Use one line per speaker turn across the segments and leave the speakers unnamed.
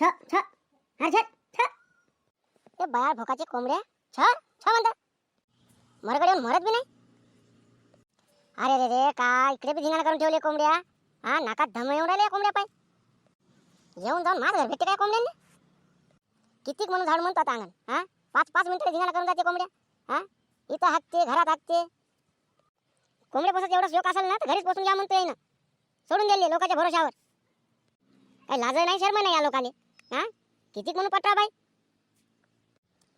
छ छ अरे छ छ। ते बाळ भोकाचे कोंबड्या छ छ म्हणतात मरकडे येऊन मरत बी नाही? अरे रे रे का इकडे बी धिंगाणा करून ठेवले कोंबड्या. हा नाकात धम येऊन राहिले कोंबड्या पाय. येऊन जाऊन माझ घर भेटते काय कोंबड्यांनी? कितीक म्हणून झाड म्हणतात अंगण हा? पाच पाच मिनिटं धिंगाणा करून जाते कोंबड्या हा? इथं हाकते घरात हाकते. कोंबड्या बसत एवढा शोक असेल ना तर घरीच बसून या म्हणतो ना. सोडून दिले लोकांच्या भरोशावर. काही लाज नाही शर्म नाही या लोकांनी हा? किती म्हणून पटवा बाई?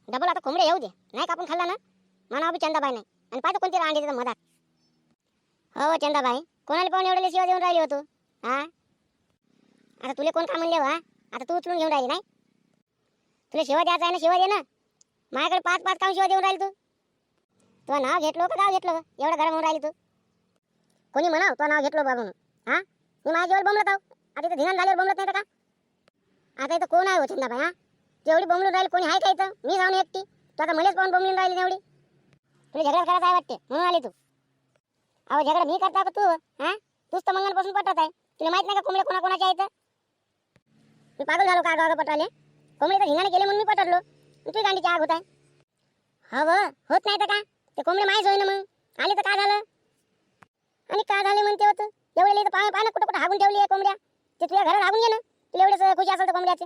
डबल आता कोंबड्या येऊ दे. नाही कापून खाल्ला ना? म्हणा बी चंदाबाई नाही. आणि पाहिजे कोणती रांडी तिथं मधात? हो चंदाबाई. कोणाला पाहून एवढ्या शिवाय देऊन राहिली हो तू? हा? आता तुले कोण का म्हणले हो, हा आता तू उचलून घेऊन राहिली नाही? तुला शिवा द्यायचा आहे ना? शिवा दे ना. माझ्याकडे पाच पाच काम शिवा देऊन राहिली तू. तुला नाव घेतलो का? गाव घेतलं एवढं गरम होऊन राहिली तू. कोणी म्हणाव तो नाव घेतलं बा म्हणून. हा? मी माझ्या जेवढं बोंबलत आहो. आता इथं धिंगाण झाल्यावर बमलत नाही का? आता इथं कोण आहे हो चंदाबाई हा? तेवढी बोंबलून राहिली कोणी आहे का इथं? मी जाऊन एकटी. तू आता मलाच पाहून बोंबलून राहिली एवढी? तुला झगडा करायचा आहे वाटते म्हणून आली तू. अहो झगडा मी करता का तू हा? तूच तर मंगलपासून पटत आहे. तुला माहीत नाही का कोंबड्या कोणाकोणाच्या आहेत? मी पागल झालो का गाव पटाले? कोंबडे तर हिंगाने गेले म्हणून मी पटरलो तुझी गांडीची आग होत आहे. हव होत नाही तर का ते कोंबडे माहीत होईना मग. आले तर काय झालं? आणि काय झाले म्हणते होतं एवढे लिहिलं पाय पाय ना कुठं कुठं हागून ठेवली आहे कोंबड्या. ते तुझ्या घरात हागून घे ना. तुला एवढेच खुशी असेल तर कोंबड्याचे.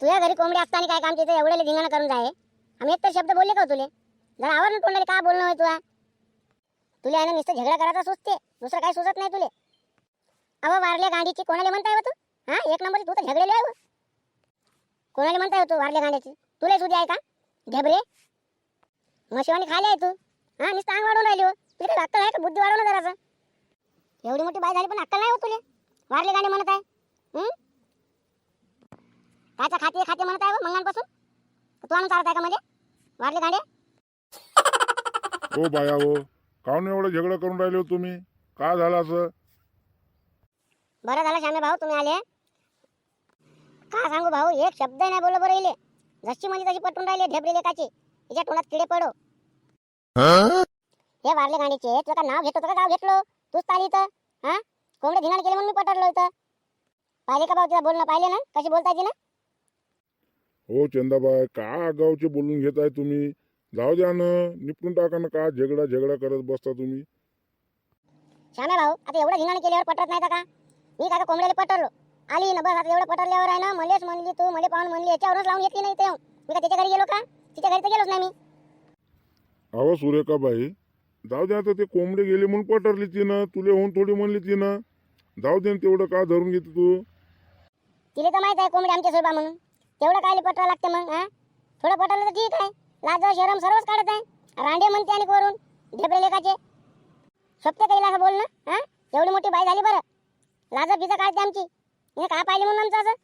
तुझ्या घरी कोंबड्या असताना काय काम तिथे एवढे धिंगाणा करून जाय. आम्ही एक तर शब्द बोलले का हो तुले? जरा आवडून तोंडाले काय बोलणं होय तुला? तुला आहे ना नुसतं झगडा करायचा सुचते दुसरं काही सुचत नाही तुले. अव वारल्या गांडीची कोणाला म्हणताय हो तू? हा एक नंबर तू तर झगडेलो आहे हो. कोणाला म्हणताय हो तू वारल्या गांड्याची? तुला सुधी आहे का? ढेबरे. मशिवानी खाली आहे तू? हा नुसतं अंग वाढवून राहिली हो. तुला अक्कल आहे का? बुद्धी वाढवणं जरासं. एवढी मोठी बाय झाली पण अक्कल नाही हो तुले. वारले गाणे म्हणत आहे काचा खाते खाते म्हणत आहे हो मंगांपासून तू आणून चालत आहे का म्हणजे वारले गांडे?
हो बाया हो. काहून एवढं झगडं करून राहिले हो तुम्ही? का झालं असं?
बरं झालं श्यामे भाऊ तुम्ही आले. का सांगू भाऊ एक शब्द नाही बोललो बरं इले. जशी म्हणजे तशी पटून राहिले ढेबरे लेकाची. तिच्या तोंडात किडे पडो. हे वारले गांडीचे तुला का नाव घेतो का? गाव घेतलो? तूच ताली तर हा? कोंबडे धिंगाण केले म्हणून मी पटरलो इथं. पाहिले का भाऊ तिला बोलणं? पाहिले ना? कशी बोलताय ती ना
हो चंदाबाई का आगावचे बोलून घेताय तुम्ही? जाऊ द्या ना निपटून टाका ना का झगडा झगडा करत बसता तुम्ही?
श्यामे भाऊ आता एवढं धिंगाण केल्यावर पटत नाही का मी काय का कोंबड्याला पटरलो आली ना बस आता एवढं पटरल्यावर आहे ना मलेच म्हणली तू मले पाहून म्हणली याच्यावरच लावून येतली नाही ते मी का त्याच्या घरी गेलो का? तिच्या घरी तर गेलोच नाही मी.
अहो सुरेखाबाई जाऊ द्या आता ते कोंबडे गेले म्हणून पटरली तिनं तुले होऊन थोडी म्हणली तिनं जाऊ दे ना तेवढं का धरून घेते तू?
तिला तर माहीत आहे कोंबडी आमच्या सोयबा म्हणून. तेवढं काय पटवा लागते मग हा? थोडं पटवलं तर ठीक आहे. लाज शरम सर्वच काढत आहे. रांडे म्हणते आणि कोरून ढेबरे लेखाचे सोपते काही असं बोल ना हा? एवढी मोठी बाई झाली बरं. लाज बिजा काढते आमची. हे का पाहिली म्हणून आमचं असं?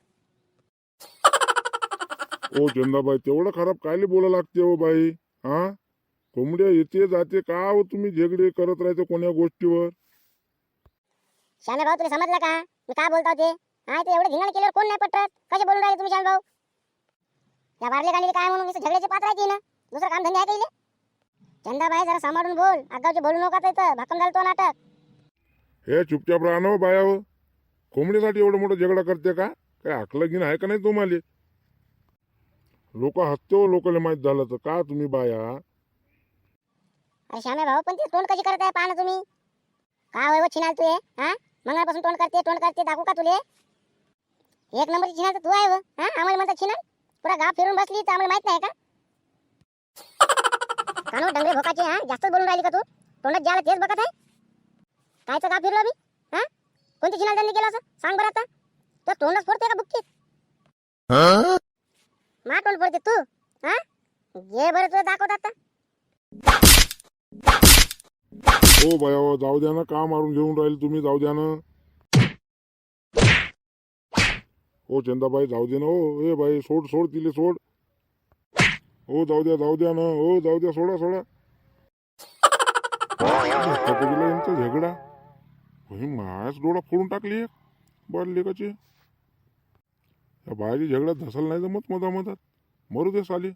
ओ चंदाबाई तेवढं खराब कायले बोला लागते हो बाई? हा? कोंबड्या येते जाते का हो तुम्ही झगडे करत राहते कोण्या गोष्टीवर?
श्यामे भाऊ तुला समजलं का? मी काय बोलता होते? हा ते एवढं धिंगाण केल्यावर कोण नाही पटत कसे बोलून राहिले तुम्ही श्यामे भाऊ या बारले गाणी काय म्हणून नुसतं झगड्याचे पात्र आहे ना दुसरं काम धंदे आहे का इले? चंदाबाई जरा सांभाळून बोल. आगावचे बोलू नका तर भक्कम झालं तो नाटक.
हे चुपचाप राहा ना हो बाया हो. कोंबडीसाठी एवढं मोठं झगडा करते का? काय हाकलं गिन आहे का नाही तुम्हाला? लोक हसते हो लोकांना माहीत झालं तर. का तुम्ही बाया?
अरे श्यामे भाऊ पण ते तोंड कशी करत आहे पाहा ना तुम्ही. का होय व छिनाल तू हे? हा? मंगळपासून तोंड करते तोंड करते दाखवू का तुले? एक नंबरची छिनाल तर तू आहे व हा? आम्हाला म्हणतात छिनाल पुरा गाव फिरून बसली तर आम्हाला माहीत नाही का? कानो डंगरे भोकाचे हा? जास्त बोलून राहिली का तू? तोंडात ज्याला तेच बघत आहे? कायचं गाव फिरलो मी? हा? कोणती छिनाल त्यांनी केलं असं? सांग बरं आता. तर तोंडच फोडते का बुक्कीत? मा तोंड फोडते तू? हा? घे बरं तुला दाखवत आता.
ओ बाया हो जाऊ द्या ना का मारून घेऊन राहील तुम्ही? जाऊ द्या ना. ओ चंदाबाई जाऊ दे ना ओ. ए बाई सोड सोड तिले सोड. ओ जाऊ द्या जाऊ द्या ना. ओ जाऊ द्या सोडा सोडा. यांचा झगडा. होय मायाच डोळा फोडून टाकली बर लेखाची लेकाची या बायाची झगडा धसल नाही जमत मधामधात. मरू दे साली.